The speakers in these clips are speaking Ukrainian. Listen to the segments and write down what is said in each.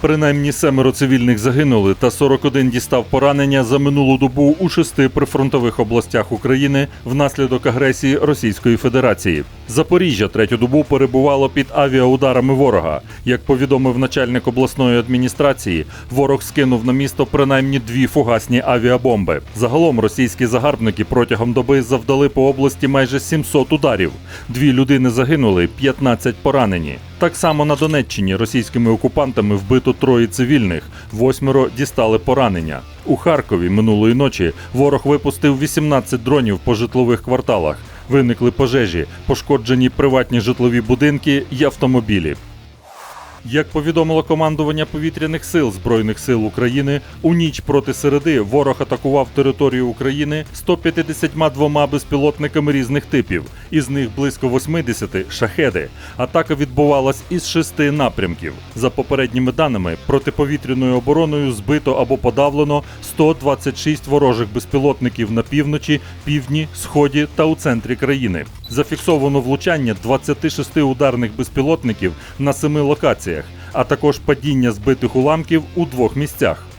Принаймні семеро цивільних загинули та 41 дістав поранення за минулу добу у шести прифронтових областях України внаслідок агресії Російської Федерації. Запоріжжя третю добу перебувало під авіаударами ворога. Як повідомив начальник обласної адміністрації, ворог скинув на місто принаймні дві фугасні авіабомби. Загалом російські загарбники протягом доби завдали по області майже 700 ударів. Дві людини загинули, 15 поранені. Так само на Донеччині російськими окупантами вбито троє цивільних, восьмеро дістали поранення. У Харкові минулої ночі ворог випустив 18 дронів по житлових кварталах. Виникли пожежі, пошкоджені приватні житлові будинки й автомобілі. Як повідомило командування повітряних сил Збройних сил України, у ніч проти середи ворог атакував територію України 152 безпілотниками різних типів, із них близько 80 – шахеди. Атака відбувалась із шести напрямків. За попередніми даними, протиповітряною обороною збито або подавлено 126 ворожих безпілотників на півночі, півдні, сході та у центрі країни. Зафіксовано влучання 26 ударних безпілотників на семи локаціях, а також падіння збитих уламків у двох місцях.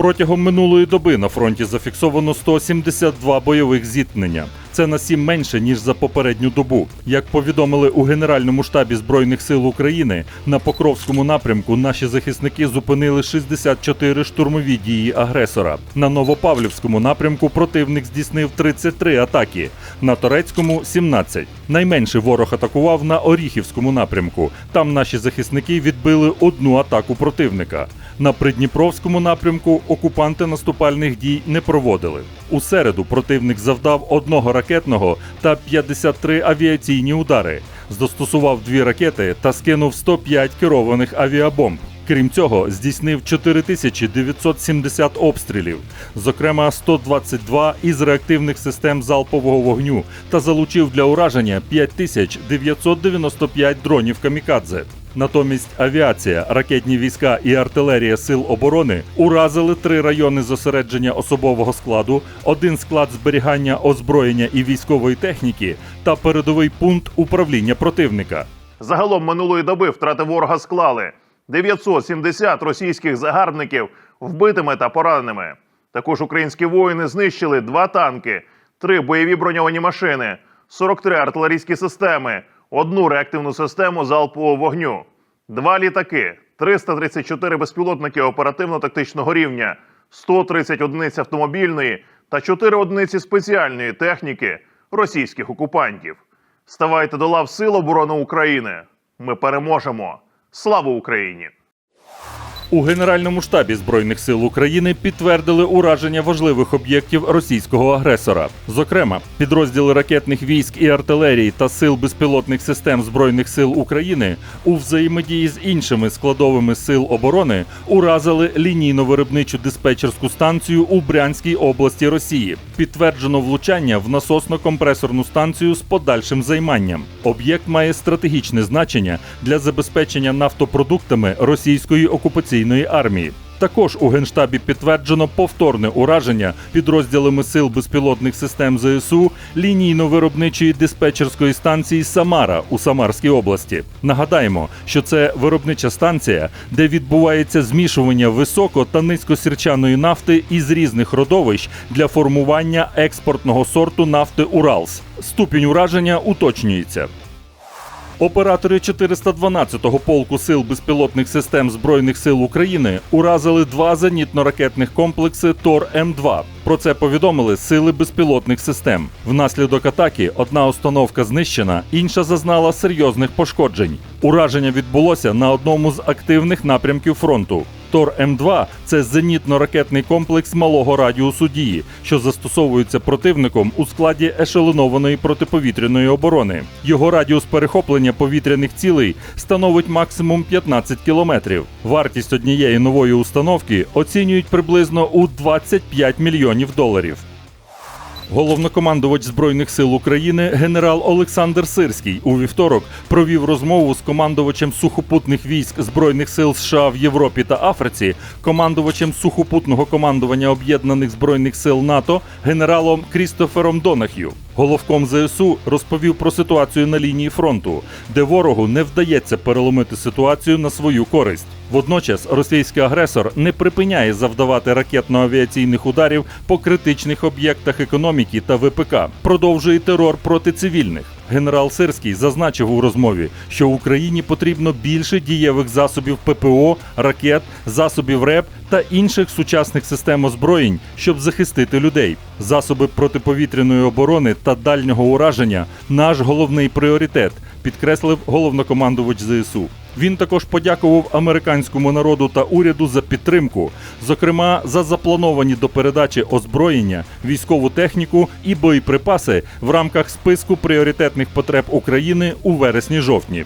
Протягом минулої доби на фронті зафіксовано 172 бойових зіткнення. Це на сім менше ніж за попередню добу. Як повідомили у Генеральному штабі Збройних сил України, на Покровському напрямку наші захисники зупинили 64 штурмові дії агресора. На Новопавлівському напрямку противник здійснив 33 атаки, на Торецькому 17. Найменше ворог атакував на Оріхівському напрямку. Там наші захисники відбили одну атаку противника. На Придніпровському напрямку окупанти наступальних дій не проводили. У середу противник завдав одного ракетного та 53 авіаційні удари, застосував дві ракети та скинув 105 керованих авіабомб. Крім цього, здійснив 4970 обстрілів, зокрема 122 із реактивних систем залпового вогню, та залучив для ураження 5995 дронів камікадзе. Натомість авіація, ракетні війська і артилерія сил оборони уразили три райони зосередження особового складу, один склад зберігання озброєння і військової техніки та передовий пункт управління противника. Загалом минулої доби втрати ворога склали 970 російських загарбників вбитими та пораненими. Також українські воїни знищили два танки, три бойові броньовані машини, 43 артилерійські системи, одну реактивну систему залпового вогню, два літаки, 334 безпілотники оперативно-тактичного рівня, 130 одиниць автомобільної та 4 одиниці спеціальної техніки російських окупантів. Ставайте до лав Сил оборони України. Ми переможемо. Слава Україні! У Генеральному штабі Збройних сил України підтвердили ураження важливих об'єктів російського агресора. Зокрема, підрозділи ракетних військ і артилерії та сил безпілотних систем Збройних сил України у взаємодії з іншими складовими сил оборони уразили лінійно-виробничу диспетчерську станцію у Брянській області Росії. Підтверджено влучання в насосно-компресорну станцію з подальшим займанням. Об'єкт має стратегічне значення для забезпечення нафтопродуктами російської окупаційної армії. Також у генштабі підтверджено повторне ураження підрозділами сил безпілотних систем ЗСУ лінійно-виробничої диспетчерської станції Самара у Самарській області. Нагадаємо, що це виробнича станція, де відбувається змішування високо та низькосірчаної нафти із різних родовищ для формування експортного сорту нафти Уралс. Ступінь ураження уточнюється. Оператори 412-го полку сил безпілотних систем Збройних сил України уразили два зенітно-ракетних комплекси Тор М2. Про це повідомили сили безпілотних систем. Внаслідок атаки одна установка знищена, інша зазнала серйозних пошкоджень. Ураження відбулося на одному з активних напрямків фронту. Тор М2 це зенітно-ракетний комплекс малого радіусу дії, що застосовується противником у складі ешелонованої протиповітряної оборони. Його радіус перехоплення повітряних цілей становить максимум 15 кілометрів. Вартість однієї нової установки оцінюють приблизно у 25 мільйонів доларів. Головнокомандувач Збройних сил України генерал Олександр Сирський у вівторок провів розмову з командувачем сухопутних військ Збройних сил США в Європі та Африці, командувачем сухопутного командування Об'єднаних Збройних сил НАТО генералом Крістофером Донах'ю. Головком ЗСУ розповів про ситуацію на лінії фронту, де ворогу не вдається переломити ситуацію на свою користь. Водночас російський агресор не припиняє завдавати ракетно-авіаційних ударів по критичних об'єктах економіки та ВПК, продовжує терор проти цивільних. Генерал Сирський зазначив у розмові, що Україні потрібно більше дієвих засобів ППО, ракет, засобів РЕП та інших сучасних систем озброєнь, щоб захистити людей. Засоби протиповітряної оборони та дальнього ураження наш головний пріоритет, підкреслив головнокомандувач ЗСУ. Він також подякував американському народу та уряду за підтримку, зокрема за заплановані до передачі озброєння, військову техніку і боєприпаси в рамках списку пріоритетних потреб України у вересні-жовтні.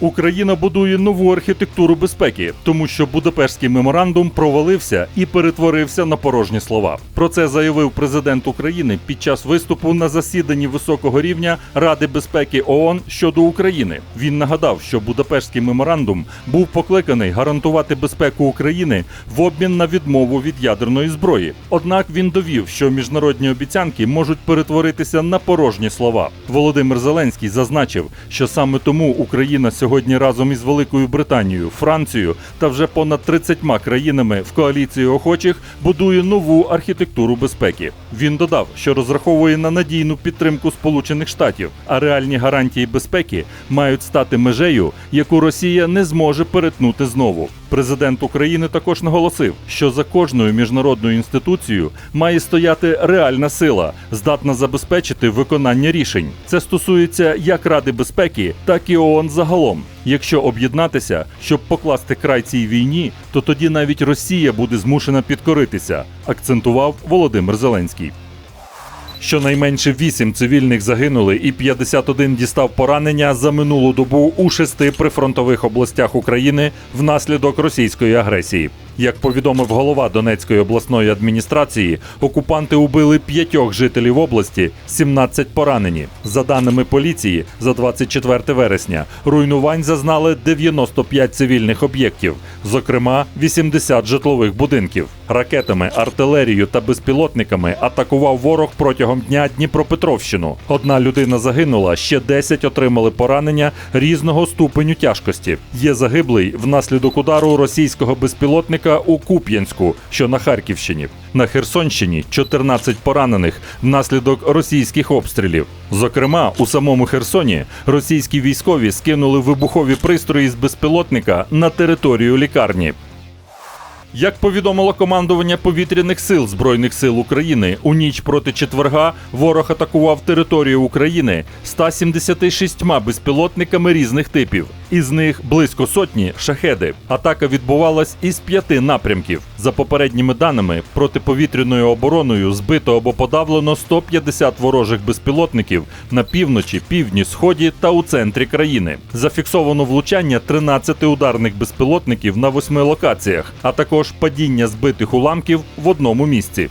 Україна будує нову архітектуру безпеки, тому що Будапештський меморандум провалився і перетворився на порожні слова. Про це заявив президент України під час виступу на засіданні високого рівня Ради безпеки ООН щодо України. Він нагадав, що Будапештський меморандум був покликаний гарантувати безпеку України в обмін на відмову від ядерної зброї. Однак він довів, що міжнародні обіцянки можуть перетворитися на порожні слова. Володимир Зеленський зазначив, що саме тому Україна сьогодні разом із Великою Британією, Францією та вже понад 30 країнами в коаліції охочих будує нову архітектуру безпеки. Він додав, що розраховує на надійну підтримку Сполучених Штатів, а реальні гарантії безпеки мають стати межею, яку Росія не зможе перетнути знову. Президент України також наголосив, що за кожною міжнародною інституцією має стояти реальна сила, здатна забезпечити виконання рішень. Це стосується як Ради безпеки, так і ООН загалом. Якщо об'єднатися, щоб покласти край цій війні, то тоді навіть Росія буде змушена підкоритися, акцентував Володимир Зеленський. Щонайменше 8 цивільних загинули і 51 дістав поранення за минулу добу у шести прифронтових областях України внаслідок російської агресії. Як повідомив голова Донецької обласної адміністрації, окупанти убили п'ятьох жителів області, 17 поранені. За даними поліції, за 24 вересня руйнувань зазнали 95 цивільних об'єктів, зокрема 80 житлових будинків. Ракетами, артилерією та безпілотниками атакував ворог протягом дня Дніпропетровщину. Одна людина загинула, ще 10 отримали поранення різного ступеню тяжкості. Є загиблий внаслідок удару російського безпілотника у Куп'янську, що на Харківщині. На Херсонщині 14 поранених внаслідок російських обстрілів. Зокрема, у самому Херсоні російські військові скинули вибухові пристрої з безпілотника на територію лікарні. Як повідомило командування повітряних сил Збройних сил України, у ніч проти четверга ворог атакував територію України 176 безпілотниками різних типів. Із них близько сотні шахеди. Атака відбувалась із п'яти напрямків. За попередніми даними, протиповітряною обороною збито або подавлено 150 ворожих безпілотників на півночі, півдні, сході та у центрі країни. Зафіксовано влучання 13 ударних безпілотників на восьми локаціях, а також падіння збитих уламків в одному місці.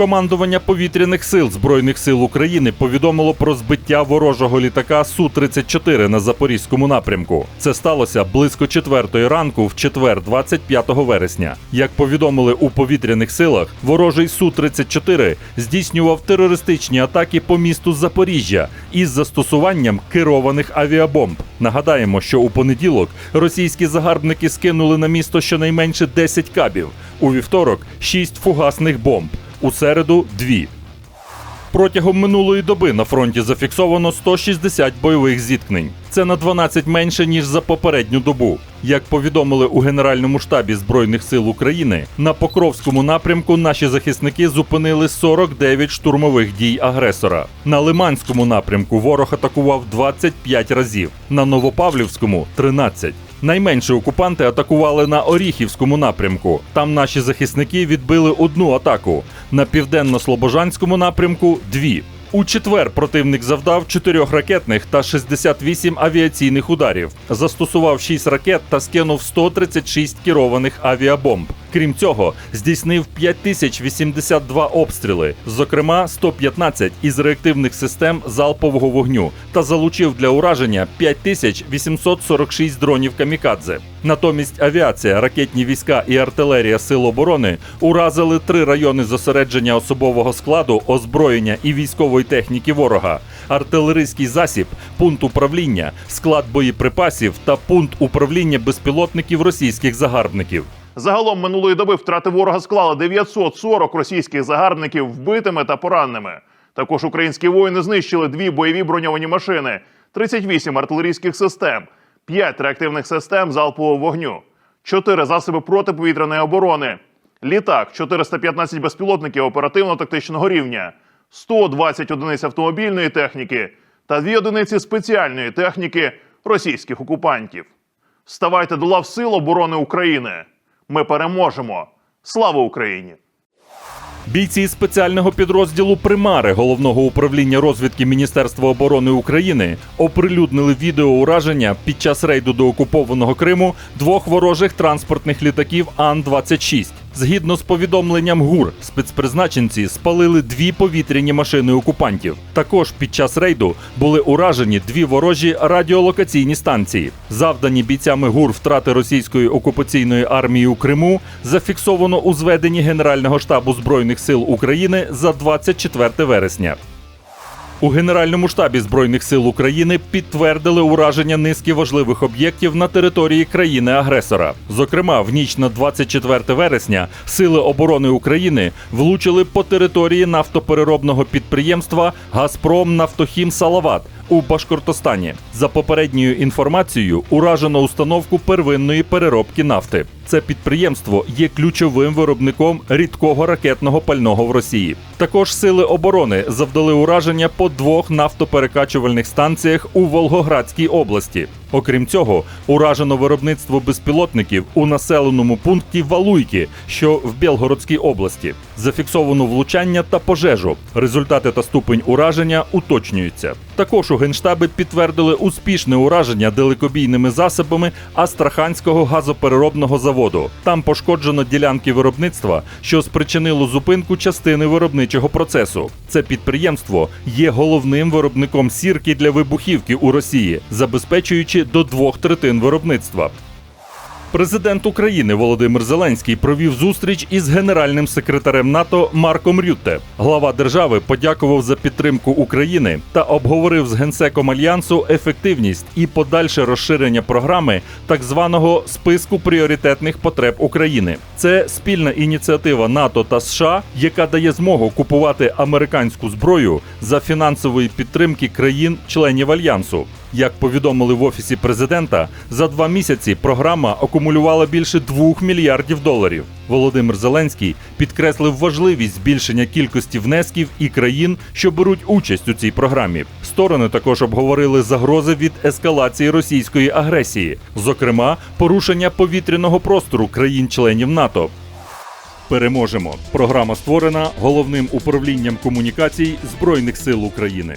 Командування повітряних сил Збройних сил України повідомило про збиття ворожого літака Су-34 на запорізькому напрямку. Це сталося близько четвертої ранку в четвер, 25 вересня. Як повідомили у повітряних силах, ворожий Су-34 здійснював терористичні атаки по місту Запоріжжя із застосуванням керованих авіабомб. Нагадаємо, що у понеділок російські загарбники скинули на місто щонайменше 10 кабів. У вівторок 6 фугасних бомб. У середу дві. Протягом минулої доби на фронті зафіксовано 160 бойових зіткнень. Це на 12 менше ніж за попередню добу. Як повідомили у Генеральному штабі Збройних сил України, на Покровському напрямку наші захисники зупинили 49 штурмових дій агресора. На Лиманському напрямку ворог атакував 25 разів, на Новопавлівському 13. Найменше окупанти атакували на Оріхівському напрямку. Там наші захисники відбили одну атаку. На південно-слобожанському напрямку дві. У четвер противник завдав 4 ракетних та 68 авіаційних ударів, застосував 6 ракет та скинув 136 керованих авіабомб. Крім цього, здійснив 5082 обстріли, зокрема 115 із реактивних систем залпового вогню, та залучив для ураження 5846 дронів камікадзе. Натомість авіація, ракетні війська і артилерія Сил оборони уразили три райони зосередження особового складу, озброєння і військової техніки ворога, артилерійський засіб, пункт управління, склад боєприпасів та пункт управління безпілотників російських загарбників. Загалом минулої доби втрати ворога склали 940 російських загарбників вбитими та пораненими. Також українські воїни знищили дві бойові броньовані машини, 38 артилерійських систем, 5 реактивних систем залпового вогню, 4 засоби протиповітряної оборони, літак, 415 безпілотників оперативно-тактичного рівня, 120 одиниць автомобільної техніки та 2 одиниці спеціальної техніки російських окупантів. Ставайте до лав Сил оборони України. Ми переможемо. Слава Україні! Бійці спеціального підрозділу Примари головного управління розвідки Міністерства оборони України оприлюднили відео ураження під час рейду до окупованого Криму двох ворожих транспортних літаків Ан-26. Згідно з повідомленням ГУР, спецпризначенці спалили дві повітряні машини окупантів. Також під час рейду були уражені дві ворожі радіолокаційні станції. Завдані бійцями ГУР втрати російської окупаційної армії у Криму зафіксовано у зведенні Генерального штабу Збройних сил України за 24 вересня. У Генеральному штабі Збройних сил України підтвердили ураження низки важливих об'єктів на території країни-агресора. Зокрема, в ніч на 24 вересня Сили оборони України влучили по території нафтопереробного підприємства Газпром Нафтохім Салават у Башкортостані. За попередньою інформацією, уражено установку первинної переробки нафти. Це підприємство є ключовим виробником рідкого ракетного пального в Росії. Також сили оборони завдали ураження по двох нафтоперекачувальних станціях у Волгоградській області. Окрім цього, уражено виробництво безпілотників у населеному пункті Валуйки, що в Білгородській області. Зафіксовано влучання та пожежу. Результати та ступень ураження уточнюються. Також у генштабі підтвердили успішне ураження далекобійними засобами Астраханського газопереробного заводу. Там пошкоджено ділянки виробництва, що спричинило зупинку частини виробничого процесу. Це підприємство є головним виробником сірки для вибухівки у Росії, забезпечуючи до двох третин виробництва. Президент України Володимир Зеленський провів зустріч із генеральним секретарем НАТО Марком Рютте. Глава держави подякував за підтримку України та обговорив з генсеком альянсу ефективність і подальше розширення програми так званого списку пріоритетних потреб України. Це спільна ініціатива НАТО та США, яка дає змогу купувати американську зброю за фінансової підтримки країн-членів альянсу. Як повідомили в офісі президента, за два місяці програма акумулювала більше 2 мільярдів доларів. Володимир Зеленський підкреслив важливість збільшення кількості внесків і країн, що беруть участь у цій програмі. Сторони також обговорили загрози від ескалації російської агресії, зокрема порушення повітряного простору країн-членів НАТО. Переможемо. Програма створена головним управлінням комунікацій Збройних сил України.